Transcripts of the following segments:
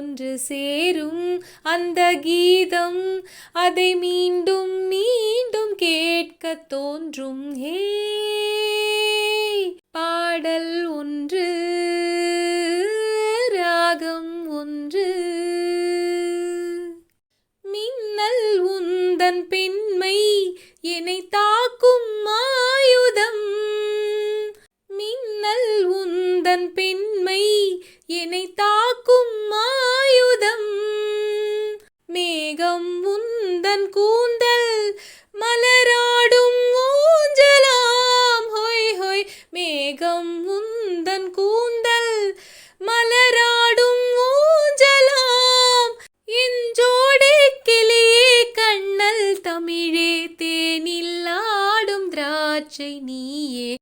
ஒன்று சேரும் அந்த கீதம். அதை மீண்டும் மீண்டும் கேட்க தோன்றும். ஹே பாடல் ஒன்று ராகம் ஒன்று. மின்னல் உந்தன் பெண்மை என்னை தாக்கும் ஆயுதம். மின்னல் உந்தன் பெண்மை என்னை தா உந்தன் கூந்தல் மலராடும் ஊஞ்சலாம். ஹொய் ஹொய் மேகம் உந்தன் கூந்தல் மலராடும் ஊஞ்சலாம். என் ஜோடி கிளியே கண்ணல் தமிழே தேனில் ஆடும் திராட்சை நீயே.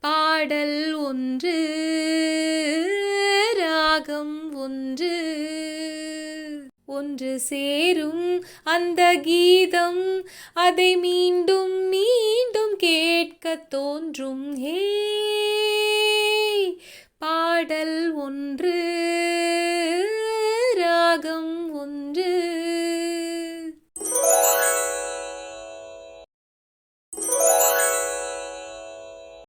பாடல் ஒன்று. ஒன்று ஒன்று சேரும் அந்த கீதம். அதை மீண்டும் மீண்டும் கேட்க தோன்றும். ஹே பாடல் ஒன்று ராகம்